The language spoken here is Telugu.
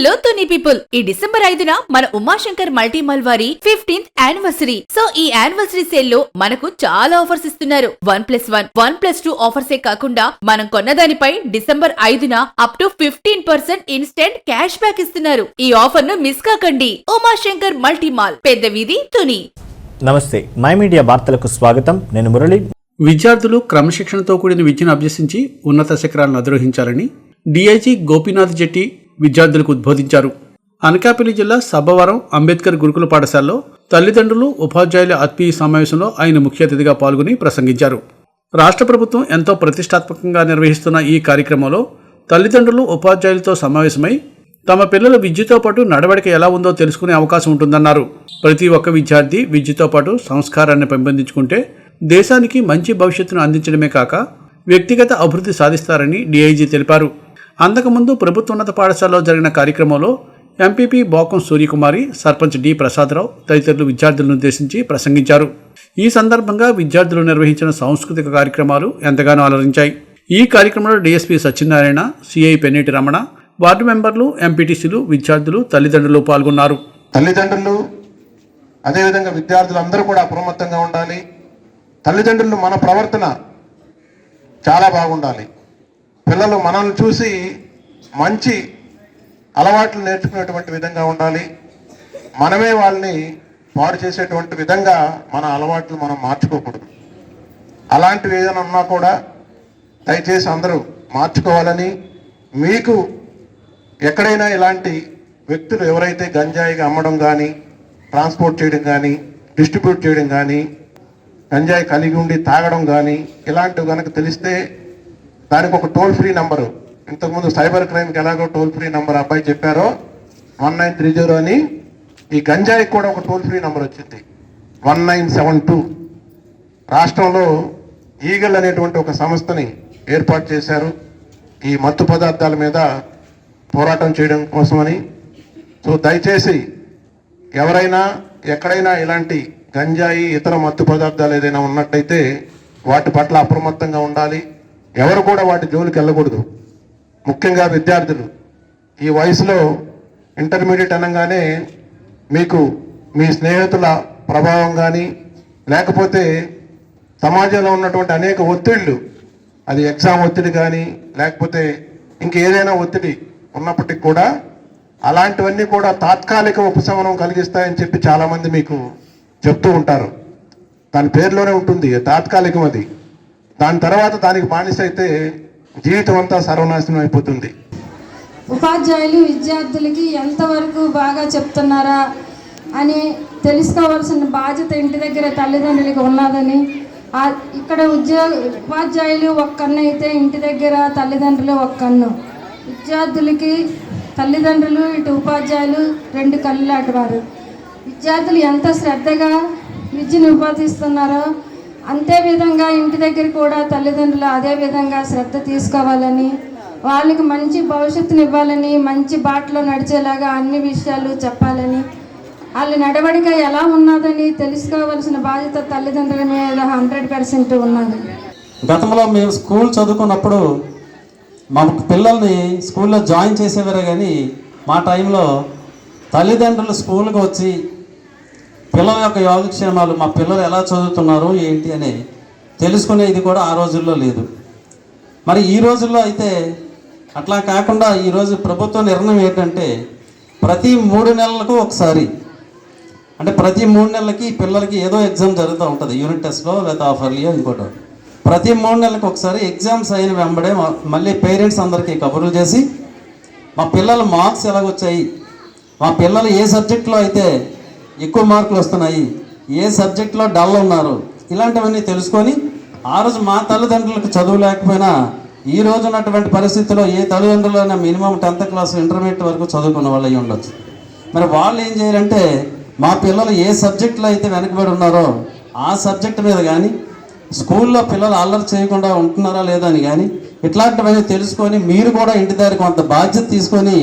హలో తుని పీపుల్ ఈ డిసెంబర్ ఐదున మన ఉమాశంకర్ మల్టీమాల్ వారి ఫిఫ్టీన్త్ యానివర్సరీ సో ఈ యానివర్సరీ సేల్లో మనకు చాలా ఆఫర్స్ ఇస్తున్నారు. One plus one one plus two ఆఫర్సే కాకుండా మనం కొన్నదానిపై డిసెంబర్ ఐదున up to fifteen percent instant cash back ఇస్తున్నారు. ఈ ఆఫర్ను మిస్ కాకండి. ఉమాశంకర్ మల్టీమాల్. పెద్ద వీధి తుని. నమస్తే మై మీడియా వార్తలకు స్వాగతం. నేను మురళి. విద్యార్థులు క్రమశిక్షణతో కూడిన విద్యను అభ్యసించి ఉన్నత శిఖరాలను అధిరోహించాలని డీఐజీ గోపీనాథ్ జెట్టి విద్యార్థులకు ఉద్బోధించారు. అనకాపల్లి జిల్లా సబ్బవరం అంబేద్కర్ గురుకుల పాఠశాలలో తల్లిదండ్రులు ఉపాధ్యాయుల ఆత్మీయ సమావేశంలో ఆయన ముఖ్య అతిథిగా పాల్గొని ప్రసంగించారు. రాష్ట్ర ప్రభుత్వం ఎంతో ప్రతిష్టాత్మకంగా నిర్వహిస్తున్న ఈ కార్యక్రమంలో తల్లిదండ్రులు ఉపాధ్యాయులతో సమావేశమై తమ పిల్లల విద్యతో పాటు నడవడిక ఎలా ఉందో తెలుసుకునే అవకాశం ఉంటుందన్నారు. ప్రతి ఒక్క విద్యార్థి విద్యతో పాటు సంస్కారాన్ని పెంపొందించుకుంటే దేశానికి మంచి భవిష్యత్తును అందించడమే కాక వ్యక్తిగత అభివృద్ధి సాధిస్తారని డీఐజీ తెలిపారు. అంతకుముందు ప్రభుత్వోన్నత పాఠశాలలో జరిగిన కార్యక్రమంలో ఎంపీపీ బోకం సూర్యకుమారి సర్పంచ్ డి ప్రసాదరావు తదితరులు విద్యార్థులను ఉద్దేశించి ప్రసంగించారు. ఈ సందర్భంగా విద్యార్థులు నిర్వహించిన సాంస్కృతిక కార్యక్రమాలు ఎంతగానో అలరించాయి. ఈ కార్యక్రమంలో DSP Satyanarayana CI Penneti Ramana ward మెంబర్లు ఎంపీటీసీలు విద్యార్థులు తల్లిదండ్రులు పాల్గొన్నారు. తల్లిదండ్రులు అదేవిధంగా విద్యార్థులు అందరూ కూడా అప్రమత్తంగా ఉండాలి. తల్లిదండ్రులు మన ప్రవర్తన చాలా బాగుండాలి. పిల్లలు మనల్ని చూసి మంచి అలవాట్లు నేర్చుకునేటువంటి విధంగా ఉండాలి. మనమే వాళ్ళని పాడు చేసేటువంటి విధంగా మన అలవాట్లు మనం మార్చుకోకూడదు. అలాంటివి ఏదైనా ఉన్నా కూడా దయచేసి అందరూ మార్చుకోవాలని మీకు ఎక్కడైనా ఇలాంటి వ్యక్తులు ఎవరైతే గంజాయిగా అమ్మడం కానీ ట్రాన్స్పోర్ట్ చేయడం కానీ డిస్ట్రిబ్యూట్ చేయడం కానీ గంజాయి కలిగి ఉండి తాగడం కానీ ఇలాంటివి కనుక తెలిస్తే దానికి ఒక టోల్ ఫ్రీ నంబరు. ఇంతకుముందు సైబర్ క్రైమ్కి ఎలాగో టోల్ ఫ్రీ నంబర్ అబ్బాయి చెప్పారో వన్ నైన్ త్రీ జీరో అని ఈ గంజాయికి కూడా ఒక టోల్ ఫ్రీ నంబర్ వచ్చింది. One nine seven two. రాష్ట్రంలో ఈగల్ అనేటువంటి ఒక సంస్థని ఏర్పాటు చేశారు. ఈ మత్తు పదార్థాల మీద పోరాటం చేయడం కోసమని. సో దయచేసి ఎవరైనా ఎక్కడైనా ఇలాంటి గంజాయి ఇతర మత్తు పదార్థాలు ఏదైనా ఉన్నట్టయితే వాటి పట్ల అప్రమత్తంగా ఉండాలి. ఎవరు కూడా వాటి జోలికి వెళ్ళకూడదు. ముఖ్యంగా విద్యార్థులు. ఈ వయసులో ఇంటర్మీడియట్ అనగానే మీకు మీ స్నేహితుల ప్రభావం కానీ లేకపోతే సమాజంలో ఉన్నటువంటి అనేక ఒత్తిళ్ళు అది ఎగ్జామ్ ఒత్తిడి కానీ లేకపోతే ఇంకేదైనా ఒత్తిడి ఉన్నప్పటికీ కూడా అలాంటివన్నీ కూడా తాత్కాలిక ఉపశమనం కలిగిస్తాయని చెప్పి చాలామంది మీకు చెప్తూ ఉంటారు. దాని పేరులోనే ఉంటుంది తాత్కాలికం అది దాని తర్వాత దానికి బానిస అయితే జీవితం అంతా సర్వనాశనం అయిపోతుంది. ఉపాధ్యాయులు విద్యార్థులకి ఎంతవరకు బాగా చెప్తున్నారా అని తెలుసుకోవాల్సిన బాధ్యత ఇంటి దగ్గర తల్లిదండ్రులకి ఉన్నదని ఇక్కడ ఉద్యోగ ఉపాధ్యాయులు ఒక్కన్ను అయితే ఇంటి దగ్గర తల్లిదండ్రులు ఒక్కన్ను విద్యార్థులకి తల్లిదండ్రులు ఇటు ఉపాధ్యాయులు రెండు కళ్ళు లాంటి వారు. విద్యార్థులు ఎంత శ్రద్ధగా విద్యను ఉపాధిస్తున్నారో అంతే విధంగా ఇంటి దగ్గర కూడా తల్లిదండ్రులు అదే విధంగా శ్రద్ధ తీసుకోవాలని వాళ్ళకి మంచి భవిష్యత్తుని ఇవ్వాలని మంచి బాటలో నడిచేలాగా అన్ని విషయాలు చెప్పాలని వాళ్ళ నడవడిక ఎలా ఉన్నదని తెలుసుకోవాల్సిన బాధ్యత తల్లిదండ్రుల మీద హండ్రెడ్ పర్సెంట్ ఉన్నది. గతంలో మేము స్కూల్ చదువుకున్నప్పుడు మా పిల్లల్ని స్కూల్లో జాయిన్ చేసేవారే కానీ మా టైంలో తల్లిదండ్రులు స్కూల్కి వచ్చి పిల్లల యొక్క యోగక్షేమాలు మా పిల్లలు ఎలా చదువుతున్నారు ఏంటి అని తెలుసుకునేది కూడా ఆ రోజుల్లో లేదు. మరి ఈ రోజుల్లో అయితే అట్లా కాకుండా ఈరోజు ప్రభుత్వ నిర్ణయం ఏంటంటే ప్రతి మూడు నెలలకు ఒకసారి. అంటే ప్రతి మూడు నెలలకి పిల్లలకి ఏదో ఎగ్జామ్ జరుగుతూ ఉంటుంది. యూనిట్ టెస్ట్లో లేదా ఆఫర్లియో ఇంకోటో. ప్రతి మూడు నెలలకు ఒకసారి ఎగ్జామ్స్ అయిన వెంబడే మా- మళ్ళీ పేరెంట్స్ అందరికీ కబుర్లు చేసి మా పిల్లల మార్క్స్ ఎలాగొచ్చాయి? మా పిల్లలు ఏ సబ్జెక్ట్లో అయితే ఎక్కువ మార్కులు వస్తున్నాయి. ఏ సబ్జెక్ట్లో డల్ ఉన్నారు? ఇలాంటివన్నీ తెలుసుకొని ఆ రోజు మా తల్లిదండ్రులకు చదువు లేకపోయినా ఈ రోజు ఉన్నటువంటి పరిస్థితిలో ఏ తల్లిదండ్రులైనా మినిమం టెన్త్ క్లాస్ ఇంటర్మీడియట్ వరకు చదువుకున్న వాళ్ళు అయ్యి ఉండొచ్చు. మరి వాళ్ళు ఏం చేయాలంటే మా పిల్లలు ఏ సబ్జెక్టులో అయితే వెనకబడి ఉన్నారో ఆ సబ్జెక్ట్ మీద కానీ స్కూల్లో పిల్లలు అల్లరి చేయకుండా ఉంటున్నారా లేదా అని కానీ ఇట్లాంటివన్నీ తెలుసుకొని మీరు కూడా ఇంటి దగ్గర కొంత బాధ్యత తీసుకొని